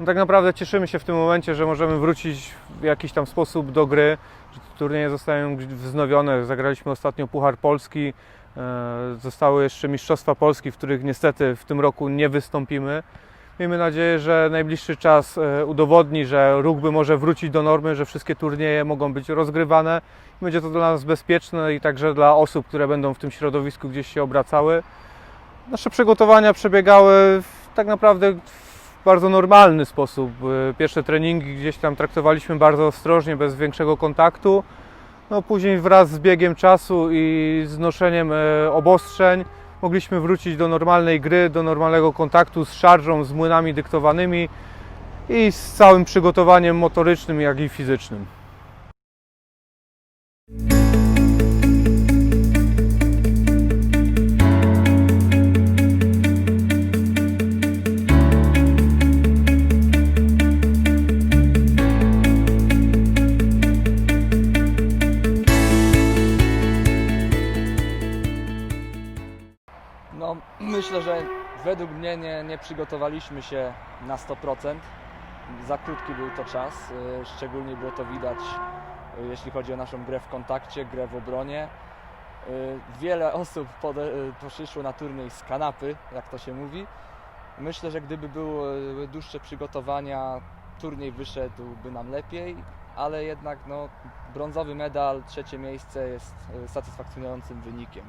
No tak naprawdę cieszymy się w tym momencie, że możemy wrócić w jakiś tam sposób do gry, że turnieje zostają wznowione. Zagraliśmy ostatnio Puchar Polski, e, zostały jeszcze Mistrzostwa Polski, w których niestety w tym roku nie wystąpimy. Miejmy nadzieję, że najbliższy czas e, udowodni, że rugby może wrócić do normy, że wszystkie turnieje mogą być rozgrywane. Będzie to dla nas bezpieczne i także dla osób, które będą w tym środowisku gdzieś się obracały. Nasze przygotowania przebiegały tak naprawdę bardzo normalny sposób. E, Pierwsze treningi gdzieś tam traktowaliśmy bardzo ostrożnie, bez większego kontaktu. No, później wraz z biegiem czasu i znoszeniem e, obostrzeń mogliśmy wrócić do normalnej gry, do normalnego kontaktu z szarżą, z młynami dyktowanymi i z całym przygotowaniem motorycznym, jak i fizycznym. No, myślę, że według mnie nie, nie przygotowaliśmy się na 100%. Za krótki był to czas, y, szczególnie było to widać, y, jeśli chodzi o naszą grę w kontakcie, grę w obronie. Y, Wiele osób przyszło na turniej z kanapy, jak to się mówi. Myślę, że gdyby były dłuższe przygotowania, turniej wyszedłby nam lepiej, ale jednak no, brązowy medal, trzecie miejsce jest satysfakcjonującym wynikiem.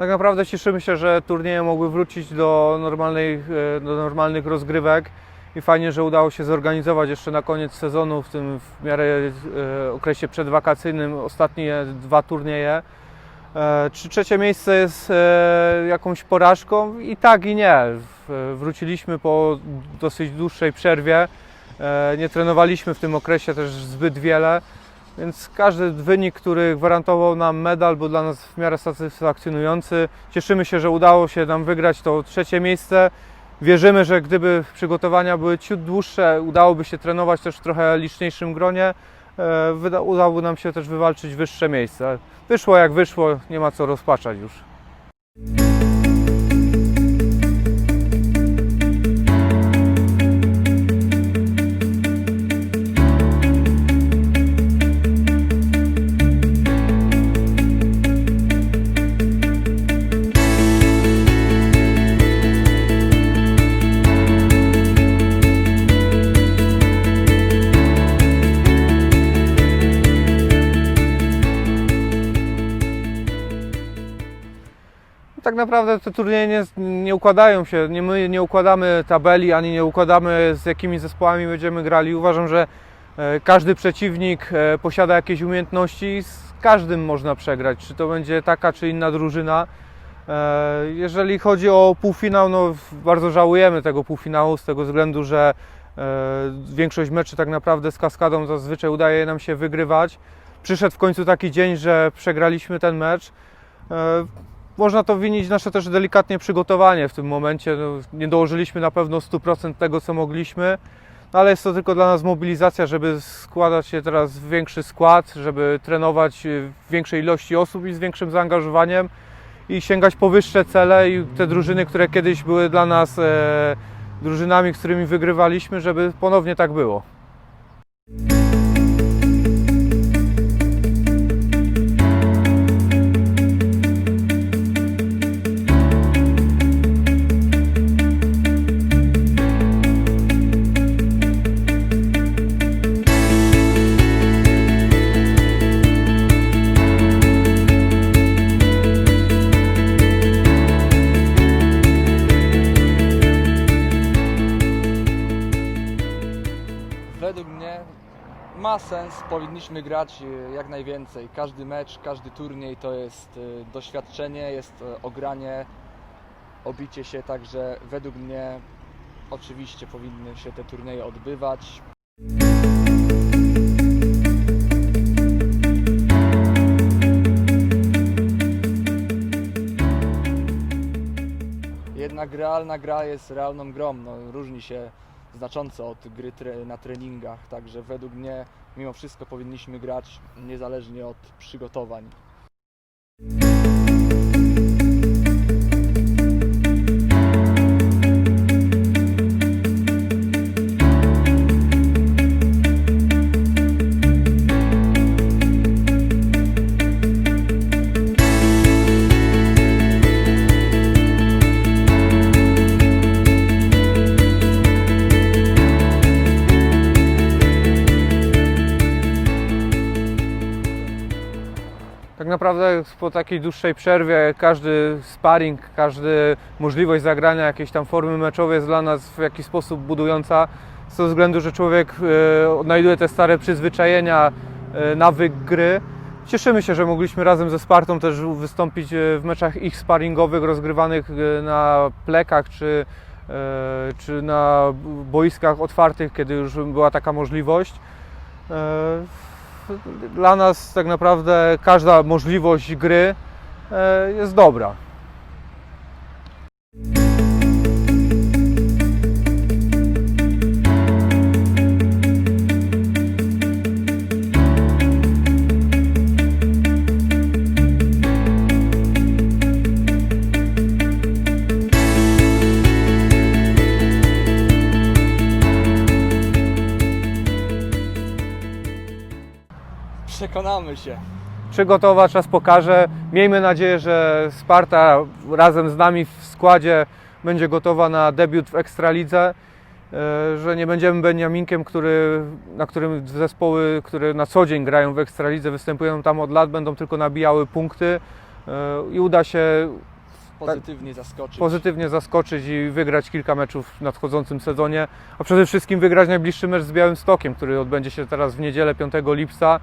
Tak naprawdę cieszymy się, że turnieje mogły wrócić do, normalnej, e, do normalnych rozgrywek i fajnie, że udało się zorganizować jeszcze na koniec sezonu, w tym w miarę e, okresie przedwakacyjnym, ostatnie dwa turnieje. E, Czy trzecie miejsce jest jakąś porażką? I tak i nie. Wróciliśmy po dosyć dłuższej przerwie. Nie trenowaliśmy w tym okresie też zbyt wiele. Więc każdy wynik, który gwarantował nam medal, był dla nas w miarę satysfakcjonujący. Cieszymy się, że udało się nam wygrać to trzecie miejsce. Wierzymy, że gdyby przygotowania były ciut dłuższe, udałoby się trenować też w trochę liczniejszym gronie. e, Udałoby nam się też wywalczyć wyższe miejsce. Wyszło jak wyszło, nie ma co rozpaczać już. Tak naprawdę te turnieje nie, nie układają się, nie, my nie układamy tabeli, ani nie układamy z jakimi zespołami będziemy grali. Uważam, że e, każdy przeciwnik e, posiada jakieś umiejętności i z każdym można przegrać, czy to będzie taka czy inna drużyna. E, Jeżeli chodzi o półfinał, no bardzo żałujemy tego półfinału z tego względu, że większość meczy tak naprawdę z kaskadą zazwyczaj udaje nam się wygrywać. Przyszedł w końcu taki dzień, że przegraliśmy ten mecz. Można to winić nasze też delikatnie przygotowanie w tym momencie. No, nie dołożyliśmy na pewno 100% tego, co mogliśmy, no, ale jest to tylko dla nas mobilizacja, żeby składać się teraz w większy skład, żeby trenować w większej ilości osób i z większym zaangażowaniem i sięgać po wyższe cele i te drużyny, które kiedyś były dla nas e, drużynami, z którymi wygrywaliśmy, żeby ponownie tak było. sens, powinniśmy grać e, jak najwięcej. Każdy mecz, każdy turniej to jest e, doświadczenie, jest e, ogranie, obicie się, także według mnie oczywiście powinny się te turnieje odbywać. Jednak realna gra jest realną grą, no, różni się znacząco od gry tre na treningach, także według mnie mimo wszystko powinniśmy grać niezależnie od przygotowań. Tak naprawdę po takiej dłuższej przerwie każdy sparring, każdy możliwość zagrania jakiejś tam formy meczowej jest dla nas w jakiś sposób budująca. Z tego względu, że człowiek e, odnajduje te stare przyzwyczajenia, e, nawyk gry. Cieszymy się, że mogliśmy razem ze Spartą też wystąpić e, w meczach ich sparingowych rozgrywanych na plekach czy, czy na boiskach otwartych, kiedy już była taka możliwość. Dla nas tak naprawdę każda możliwość gry e, jest dobra. Przekonamy się. Przygotowa, czas pokaże. Miejmy nadzieję, że Sparta razem z nami w składzie będzie gotowa na debiut w Ekstralidze, e, że nie będziemy Beniaminkiem, który, na którym zespoły, które na co dzień grają w Ekstralidze, występują tam od lat, będą tylko nabijały punkty e, i uda się Pozytywnie zaskoczyć. pozytywnie zaskoczyć i wygrać kilka meczów w nadchodzącym sezonie, a przede wszystkim wygrać najbliższy mecz z Białymstokiem, który odbędzie się teraz w niedzielę 5 lipca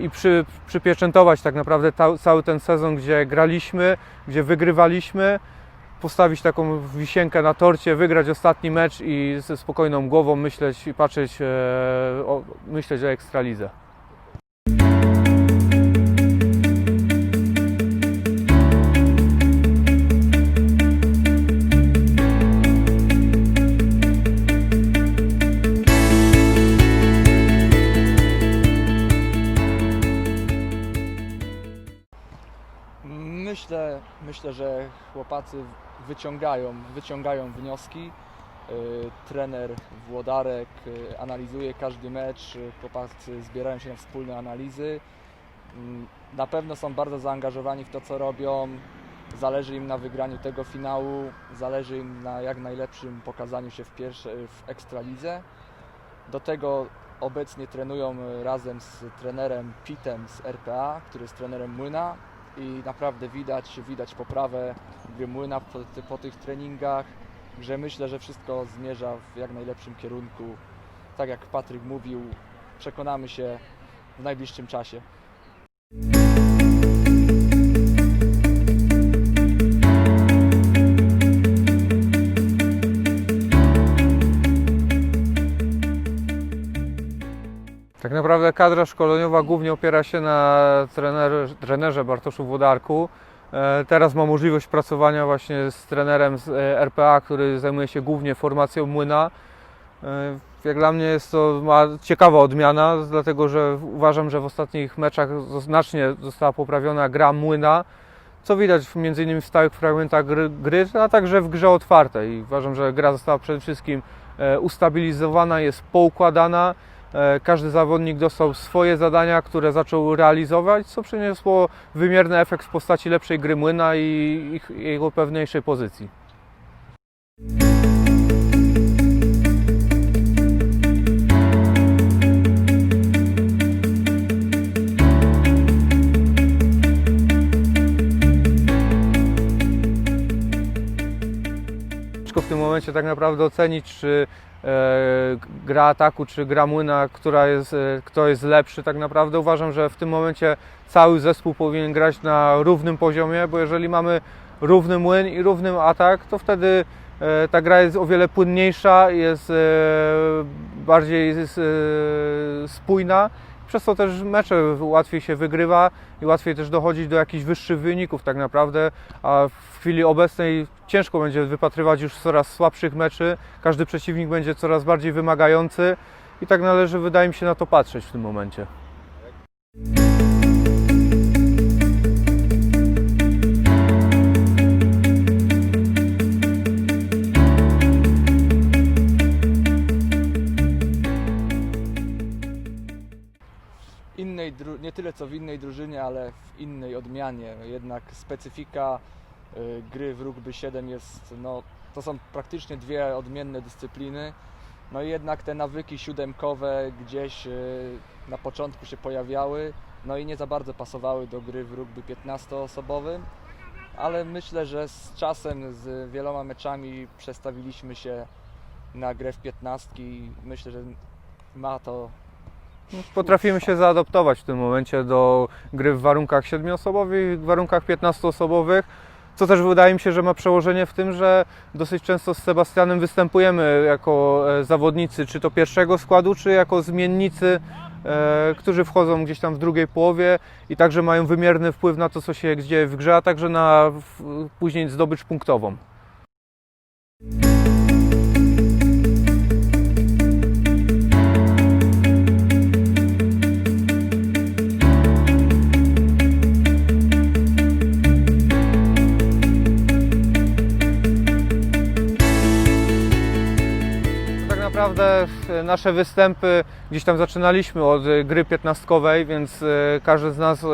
i przy, przypieczętować tak naprawdę ta, cały ten sezon, gdzie graliśmy, gdzie wygrywaliśmy, postawić taką wisienkę na torcie, wygrać ostatni mecz i ze spokojną głową myśleć i patrzeć, e, o, myśleć o Ekstralidze. Myślę, że chłopacy wyciągają, wyciągają wnioski. Yy, Trener Włodarek yy, analizuje każdy mecz, yy, chłopacy zbierają się na wspólne analizy. Mm, Na pewno są bardzo zaangażowani w to, co robią. Zależy im na wygraniu tego finału, zależy im na jak najlepszym pokazaniu się w, pierwszej, w Ekstralidze. Do tego obecnie trenują y, razem z trenerem Pitem z RPA, który jest trenerem Młyna i naprawdę widać, widać poprawę gry Młyna po, po tych treningach, że myślę, że wszystko zmierza w jak najlepszym kierunku. Tak jak Patryk mówił, przekonamy się w najbliższym czasie. Tak naprawdę kadra szkoleniowa głównie opiera się na trenerze, trenerze Bartoszu Włodarku. E, Teraz ma możliwość pracowania właśnie z trenerem z e, RPA, który zajmuje się głównie formacją młyna. E, Jak dla mnie jest to ciekawa odmiana, dlatego że uważam, że w ostatnich meczach znacznie została poprawiona gra młyna, co widać innymi w stałych fragmentach gry, a także w grze otwartej. Uważam, że gra została przede wszystkim ustabilizowana, jest poukładana. E, Każdy zawodnik dostał swoje zadania, które zaczął realizować, co przyniosło wymierny efekt w postaci lepszej gry młyna i jego pewniejszej pozycji. Momencie tak naprawdę ocenić, czy e, gra ataku, czy gra młyna, która jest, e, kto jest lepszy. Tak naprawdę uważam, że w tym momencie cały zespół powinien grać na równym poziomie, bo jeżeli mamy równy młyn i równy atak, to wtedy e, ta gra jest o wiele płynniejsza, jest bardziej spójna. Przez to też mecze łatwiej się wygrywa i łatwiej też dochodzić do jakichś wyższych wyników tak naprawdę, a w chwili obecnej ciężko będzie wypatrywać już coraz słabszych meczy, każdy przeciwnik będzie coraz bardziej wymagający i tak należy wydaje mi się na to patrzeć w tym momencie. Co w innej drużynie, ale w innej odmianie. Jednak specyfika y, gry w rugby 7 jest, no, to są praktycznie dwie odmienne dyscypliny. No i jednak te nawyki siódemkowe gdzieś y, na początku się pojawiały, no i nie za bardzo pasowały do gry w rugby 15-osobowym. Ale myślę, że z czasem, z wieloma meczami przestawiliśmy się na grę w 15 i myślę, że ma to Potrafimy się zaadaptować w tym momencie do gry w warunkach siedmioosobowych, w warunkach 15-osobowych, co też wydaje mi się, że ma przełożenie w tym, że dosyć często z Sebastianem występujemy jako e, zawodnicy, czy to pierwszego składu, czy jako zmiennicy, e, którzy wchodzą gdzieś tam w drugiej połowie i także mają wymierny wpływ na to, co się dzieje w grze, a także na w, później zdobycz punktową. Naprawdę e, nasze występy gdzieś tam zaczynaliśmy od e, gry 15-kowej, więc e, każdy z nas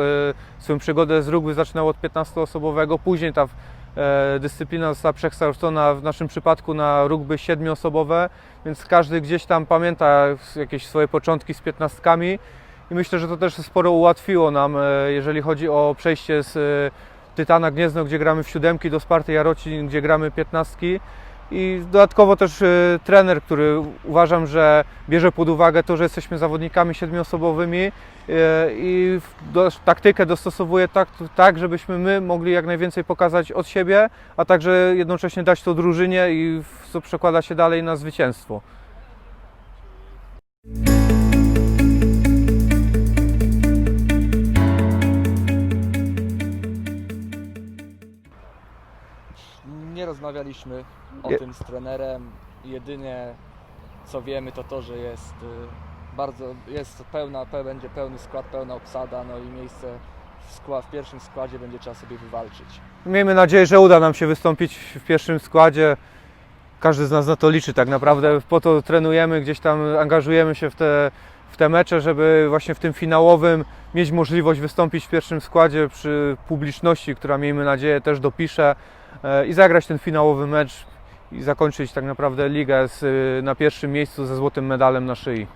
swoją przygodę z rugby zaczynał od 15-osobowego. Później ta dyscyplina została przekształcona w naszym przypadku na rugby 7-osobowe, więc każdy gdzieś tam pamięta jakieś swoje początki z 15-kami i myślę, że to też sporo ułatwiło nam, jeżeli chodzi o przejście z Tytana Gniezno, gdzie gramy w siódemki, do Sparty Jarocin, gdzie gramy 15. I dodatkowo też y, trener, który uważam, że bierze pod uwagę to, że jesteśmy zawodnikami siedmioosobowymi y, i do, taktykę dostosowuje tak, tak, żebyśmy my mogli jak najwięcej pokazać od siebie, a także jednocześnie dać to drużynie i co przekłada się dalej na zwycięstwo. Rozmawialiśmy o Je- tym z trenerem. Jedynie co wiemy to to, że jest y, bardzo, jest pełna, pe, będzie pełny skład, pełna obsada, no i miejsce w, w pierwszym składzie będzie trzeba sobie wywalczyć. Miejmy nadzieję, że uda nam się wystąpić w pierwszym składzie. Każdy z nas na to liczy tak naprawdę. Po to trenujemy, gdzieś tam angażujemy się w te, w te mecze, żeby właśnie w tym finałowym mieć możliwość wystąpić w pierwszym składzie przy publiczności, która miejmy nadzieję też dopisze i zagrać ten finałowy mecz i zakończyć tak naprawdę ligę z, na pierwszym miejscu ze złotym medalem na szyi.